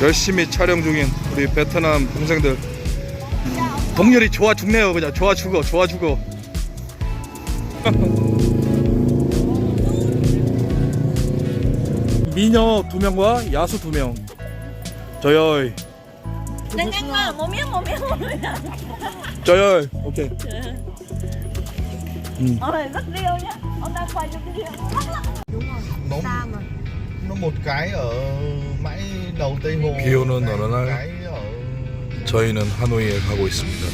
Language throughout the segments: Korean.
열심히 촬영 중인 우리 베트남 동생들 동열이 좋아 죽네요 그냥 좋아 죽어 좋아 죽어 미녀 두 명과 야수 두 명 저열 một miếng một miếng 저열 오케이 rất riêu nhá ông đang quay cho cái riêu nó nó một cái ở mãi đầu tây hồ 비 오는 어느 날 저희는 하노이에 가고 있습니다.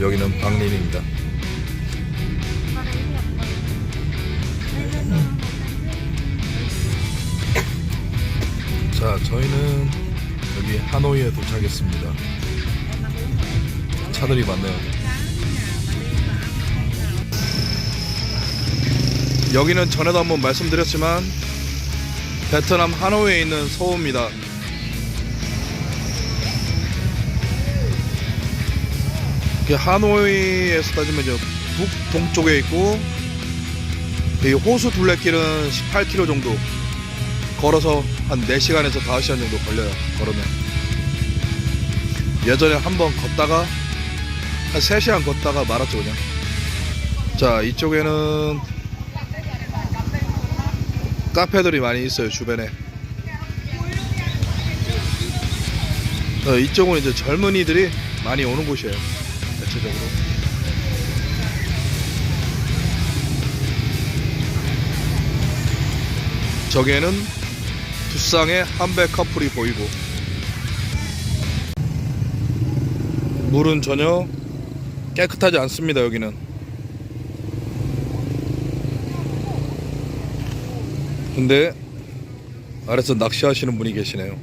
여기는 박린입니다. 자 저희는 여기 하노이에 도착했습니다. 차들이 많네요. 여기는 전에도 한번 말씀드렸지만 베트남 하노이에 있는 서우입니다 하노이에서 따지면 이제 북동쪽에 있고 이 호수 둘레길은 18km 정도 걸어서 한 4시간에서 5시간 정도 걸려요 걸으면. 예전에 한번 걷다가 한 3시간 걷다가 말았죠 그냥. 자 이쪽에는 카페들이 많이 있어요 주변에. 어, 이쪽은 이제 젊은이들이 많이 오는 곳이에요 대체적으로. 저기에는 두 쌍의 한배 커플이 보이고 물은 전혀 깨끗하지 않습니다 여기는. 근데 아래서 낚시하시는 분이 계시네요.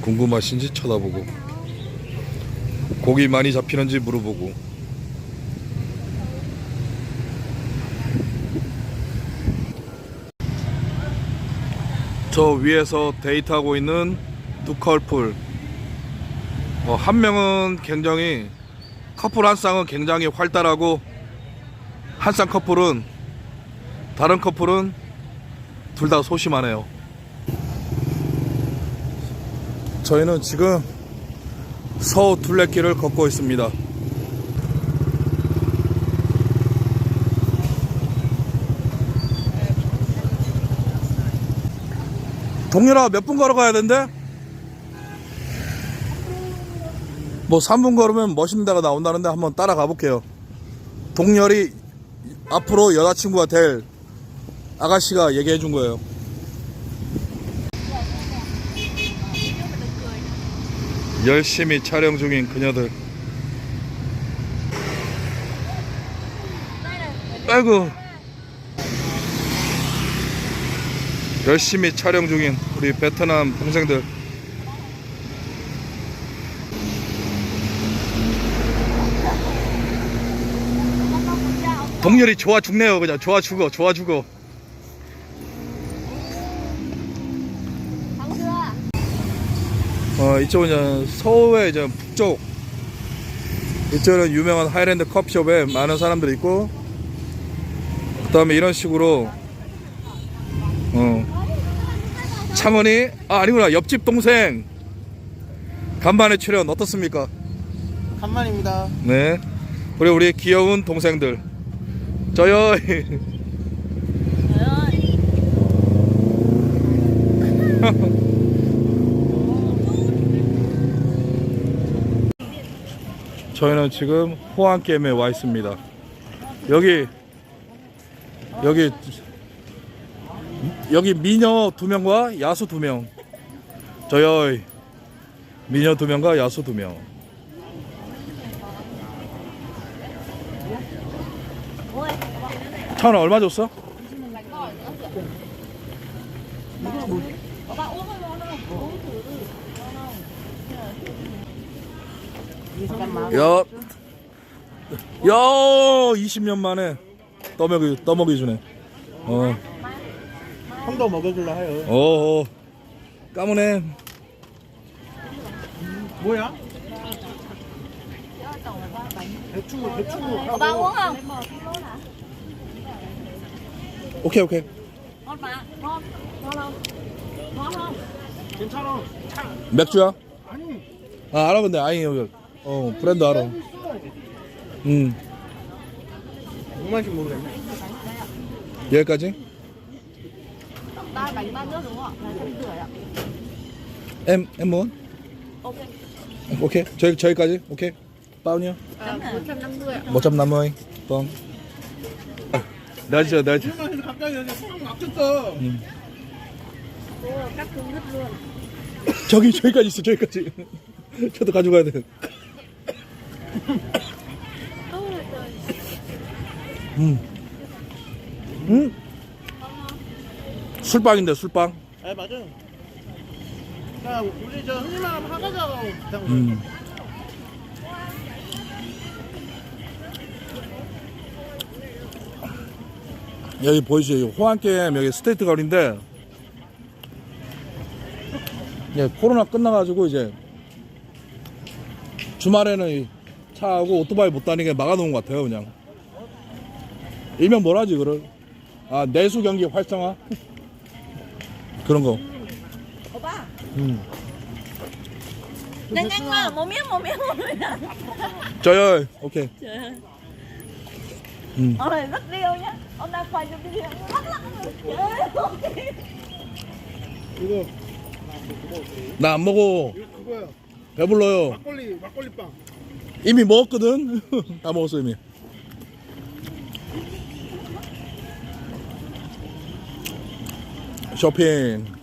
궁금하신지 쳐다보고 고기 많이 잡히는지 물어보고. 저 위에서 데이트하고 있는 두 커플 어, 한 명은 굉장히 커플 한 쌍은 굉장히 활달하고 한 쌍 커플은 다른 커플은 둘 다 소심하네요. 저희는 지금 서우 둘레길을 걷고 있습니다. 동현아 몇 분 걸어가야 된대? 뭐 3분 걸으면 멋있는 데가 나온다는데 한번 따라가 볼게요. 동열이 앞으로 여자친구가 될 아가씨가 얘기해 준 거예요. 열심히 촬영 중인 그녀들. 아이고. 열심히 촬영 중인 우리 베트남 동생들. 동열이 좋아 죽네요. 그냥 좋아 죽어, 좋아 죽어. 어, 이쪽은 이제 서울의 이제 북쪽. 이쪽은 유명한 하이랜드 커피숍에 많은 사람들이 있고, 그 다음에 이런 식으로, 어, 창원이, 아, 아니구나, 옆집 동생. 간만에 출연 어떻습니까? 간만입니다 네. 우리, 우리 귀여운 동생들. 저요. 저희는 지금 호안게임에 와 있습니다. 여기 여기 여기 미녀 두 명과 야수 두 명. 저요 미녀 두 명과 야수 두 명. 천원 얼마 줬어? 야, 야, 20년 만에 떠먹이 떠먹이 주네. 어, 형더 먹여줄라 해요 어, 어. 까무네. 뭐야? có ba uống không 오케이 오케이. ngon mà ngon ngon không ngon không 괜찮아. 맥주야? 아니, 아 알아 근데 아니 여기 어 브랜드 알아. 음 뭐만지 모르겠네. 여기까지. em em muốn. ok 오케이 저희 저희까지 오케이. bao nhiêu? à, 150 ạ 150. vâng. 내가 진짜 내가 진짜 그래서 갑자기 여기 소금 막혔어. Luôn 저기 저기까지 있어 저기까지. 저도 가져가야 돼. 음. 음. 술빵인데 술빵. 아 맞아. 자 우리 저 흔히만 하가자고 그냥 음. 여기 보이시죠? 호안캠 여기 스테이트 거리인데 예, 코로나 끝나가지고 이제 주말에는 이 차하고 오토바이 못 다니게 막아놓은 것 같아요 그냥 일명 뭐라지 그걸 아 내수 경기 활성화 그런 거 Opa 음. Một miếng, một miếng 저요 오케이 음. Ông này rất điêu nhá Ông đang quay cho video lắc lắc Trời ơi, ok 이거 나 안 먹어 이거 그거야. 배불러요 막걸리 막걸리 빵. 이미 먹었거든. 다 먹었어 이미. 쇼핑